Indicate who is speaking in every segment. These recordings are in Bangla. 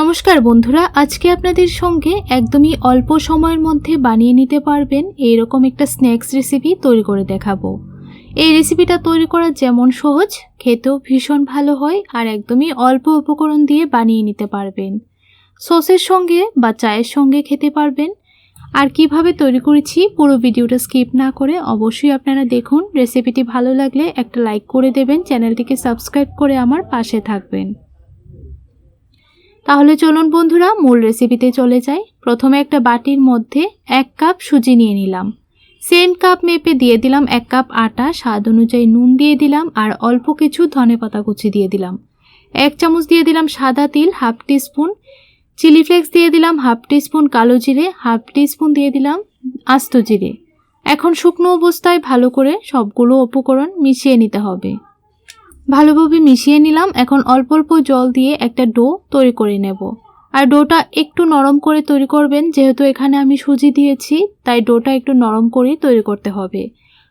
Speaker 1: নমস্কার বন্ধুরা, আজকে আপনাদের সঙ্গে একদমই অল্প সময়ের মধ্যে বানিয়ে নিতে পারবেন এইরকম একটা স্ন্যাক্স রেসিপি তৈরি করে দেখাবো। এই রেসিপিটা তৈরি করা যেমন সহজ, খেতেও ভীষণ ভালো হয় আর একদমই অল্প উপকরণ দিয়ে বানিয়ে নিতে পারবেন। সসের সঙ্গে বা চায়ের সঙ্গে খেতে পারবেন। আর কীভাবে তৈরি করেছি পুরো ভিডিওটা স্কিপ না করে অবশ্যই আপনারা দেখুন। রেসিপিটি ভালো লাগলে একটা লাইক করে দেবেন, চ্যানেলটিকে সাবস্ক্রাইব করে আমার পাশে থাকবেন। তাহলে চলুন বন্ধুরা, মূল রেসিপিতে চলে যাই। প্রথমে একটা বাটির মধ্যে এক কাপ সুজি নিয়ে নিলাম। সেম কাপ মেপে দিয়ে দিলাম এক কাপ আটা, স্বাদ অনুযায়ী নুন দিয়ে দিলাম আর অল্প কিছু ধনে পাতা কুচি দিয়ে দিলাম। এক চামচ দিয়ে দিলাম সাদা তিল হাফ টিস্পুন চিলি ফ্লেক্স দিয়ে দিলাম হাফ টিস্পুন কালো জিরে হাফ টিস্পুন দিয়ে দিলাম আস্ত জিরে। এখন শুকনো অবস্থায় ভালো করে সবগুলো উপকরণ মিশিয়ে নিতে হবে। ভালোভাবে মিশিয়ে নিলাম। এখন অল্প অল্প জল দিয়ে একটা ডো তৈরি করে নেব। আর ডোটা একটু নরম করে তৈরি করবেন, যেহেতু এখানে আমি সুজি দিয়েছি, তাই ডোটা একটু নরম করে তৈরি করতে হবে।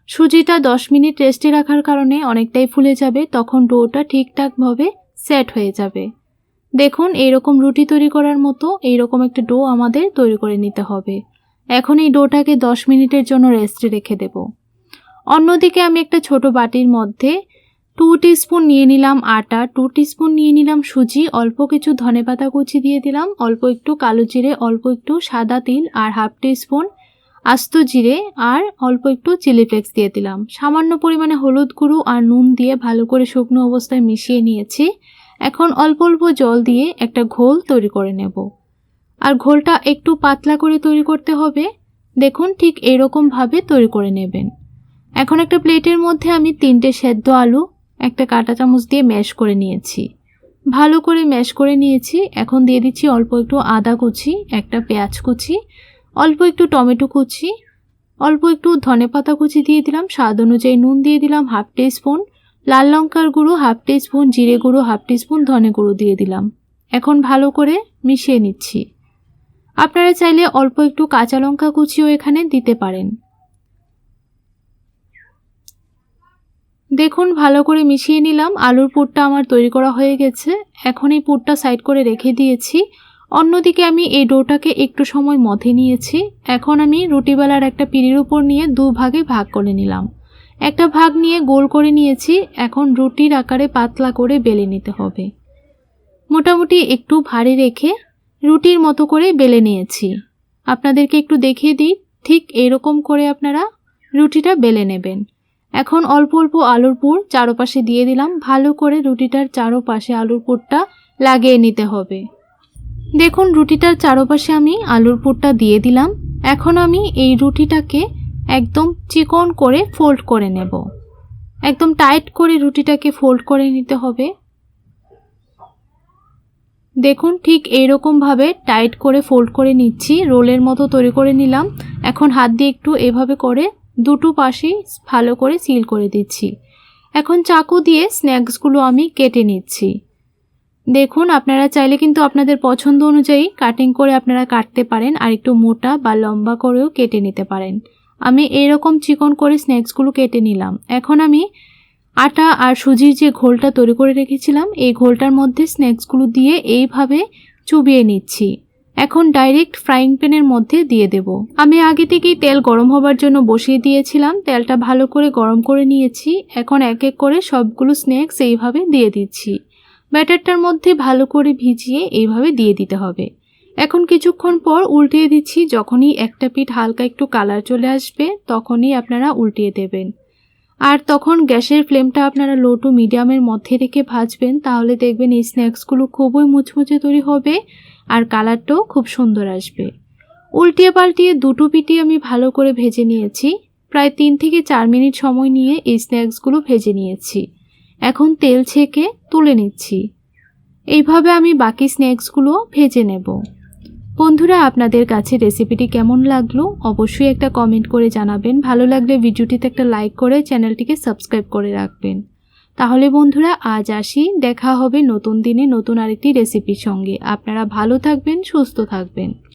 Speaker 1: সুজিটা 10 মিনিট রেস্টে রাখার কারণে অনেকটাই ফুলে যাবে, তখন ডোটা ঠিকঠাকভাবে সেট হয়ে যাবে। দেখুন, এইরকম রুটি তৈরি করার মতো এইরকম একটা ডো আমাদের তৈরি করে নিতে হবে। এখন এই ডোটাকে 10 মিনিটের জন্য রেস্টে রেখে দেব। অন্যদিকে আমি একটা ছোট বাটির মধ্যে টু স্পুন নিয়ে নিলাম আটা, টু স্পুন নিয়ে নিলাম সুজি, অল্প কিছু ধনেপাতা কুচি দিয়ে দিলাম, অল্প একটু কালো জিরে, অল্প একটু সাদা তিল আর হাফ স্পুন আস্ত জিরে আর অল্প একটু চিলি ফ্লেক্স দিয়ে দিলাম। সামান্য পরিমাণে হলুদ গুঁড়ো আর নুন দিয়ে ভালো করে শুকনো অবস্থায় মিশিয়ে নিয়েছি। এখন অল্প অল্প জল দিয়ে একটা ঘোল তৈরি করে নেব। আর ঘোলটা একটু পাতলা করে তৈরি করতে হবে। দেখুন ঠিক এরকমভাবে তৈরি করে নেবেন। এখন একটা প্লেটের মধ্যে আমি তিনটে সেদ্ধ আলু একটা কাঁটা চামচ দিয়ে ম্যাশ করে নিয়েছি। ভালো করে ম্যাশ করে নিয়েছি। এখন দিয়ে দিচ্ছি অল্প একটু আদা কুচি, একটা পেঁয়াজ কুচি, অল্প একটু টমেটো কুচি, অল্প একটু ধনেপাতা কুচি দিয়ে দিলাম। স্বাদ অনুযায়ী নুন দিয়ে দিলাম হাফ টি স্পুন লাল লঙ্কার গুঁড়ো হাফ টি স্পুন জিরে গুঁড়ো হাফ টি স্পুন ধনে গুঁড়ো দিয়ে দিলাম। এখন ভালো করে মিশিয়ে নিচ্ছি। আপনারা চাইলে অল্প একটু কাঁচা লঙ্কা কুচিও এখানে দিতে পারেন। দেখুন, ভালো করে মিশিয়ে নিলাম। আলুর পুরটা আমার তৈরি করা হয়ে গেছে। এখন এই পুরটা সাইড করে রেখে দিয়েছি। অন্যদিকে আমি এই ডোটাকে একটু সময় মথে নিয়েছি। এখন আমি রুটিবেলার একটা পিড়ির উপর নিয়ে দু ভাগে ভাগ করে নিলাম। একটা ভাগ নিয়ে গোল করে নিয়েছি। এখন রুটির আকারে পাতলা করে বেলে নিতে হবে। মোটামুটি একটু ভারী রেখে রুটির মতো করে বেলে নিয়েছি। আপনাদেরকে একটু দেখিয়ে দিই, ঠিক এরকম করে আপনারা রুটিটা বেলে নেবেন। এখন অল্প অল্প আলুর পুর চারোপাশে দিয়ে দিলাম। ভালো করে রুটিটার চারোপাশে আলুর পুরটা লাগিয়ে নিতে হবে। দেখুন, রুটিটার চারোপাশে আমি আলুর পুরটা দিয়ে দিলাম। এখন আমি এই রুটিটাকে একদম চিকন করে ফোল্ড করে নেব। একদম টাইট করে রুটিটাকে ফোল্ড করে নিতে হবে। দেখুন, ঠিক এইরকমভাবে টাইট করে ফোল্ড করে নিচ্ছি। রোলের মতো তৈরি করে নিলাম। এখন হাত দিয়ে একটু এভাবে করে দুটো পাশেই ভালো করে সিল করে দিচ্ছি। এখন চাকু দিয়ে স্ন্যাক্সগুলো আমি কেটে নিচ্ছি। দেখুন, আপনারা চাইলে কিন্তু আপনাদের পছন্দ অনুযায়ী কাটিং করে আপনারা কাটতে পারেন আর একটু মোটা বা লম্বা করেও কেটে নিতে পারেন। আমি এইরকম চিকন করে স্ন্যাক্সগুলো কেটে নিলাম। এখন আমি আটা আর সুজির যে ঘোলটা তৈরি করে রেখেছিলাম, এই ঘোলটার মধ্যে স্ন্যাক্সগুলো দিয়ে এইভাবে চুবিয়ে নিচ্ছি। এখন ডাইরেক্ট ফ্রাইং প্যানের মধ্যে দিয়ে দেব। আমি আগে থেকেই তেল গরম হবার জন্য বসিয়ে দিয়েছিলাম। তেলটা ভালো করে গরম করে নিয়েছি। এখন এক এক করে সবগুলো স্ন্যাক্স এইভাবে দিয়ে দিচ্ছি। ব্যাটারটার মধ্যে ভালো করে ভিজিয়ে এইভাবে দিয়ে দিতে হবে। এখন কিছুক্ষণ পর উল্টিয়ে দিচ্ছি। যখনই একটা পিঠ হালকা একটু কালার চলে আসবে, তখনই আপনারা উল্টিয়ে দেবেন। আর তখন গ্যাসের ফ্লেমটা আপনারা লো টু মিডিয়ামের মধ্যে রেখে ভাজবেন, তাহলে দেখবেন এই স্ন্যাক্সগুলো খুবই মুচমুচে তৈরি হবে আর কালারটাও খুব সুন্দর আসবে। উল্টিয়ে পাল্টিয়ে দুটো পিটি আমি ভালো করে ভেজে নিয়েছি। প্রায় তিন থেকে চার মিনিট সময় নিয়ে এই স্ন্যাক্সগুলো ভেজে নিয়েছি। এখন তেল ছেঁকে তুলে নিচ্ছি। এইভাবে আমি বাকি স্ন্যাক্সগুলো ভেজে নেব। বন্ধুরা, আপনাদের কাছে রেসিপিটি কেমন লাগল? অবশ্যই একটা কমেন্ট করে জানাবেন। ভালো লাগলে ভিডিওটিতে একটা লাইক করে চ্যানেলটিকে সাবস্ক্রাইব করে রাখবেন। তাহলে বন্ধুরা, আজ আসি। দেখা হবে নতুন দিনে নতুন আরেকটি রেসিপির সঙ্গে। আপনারা ভালো থাকবেন, সুস্থ থাকবেন।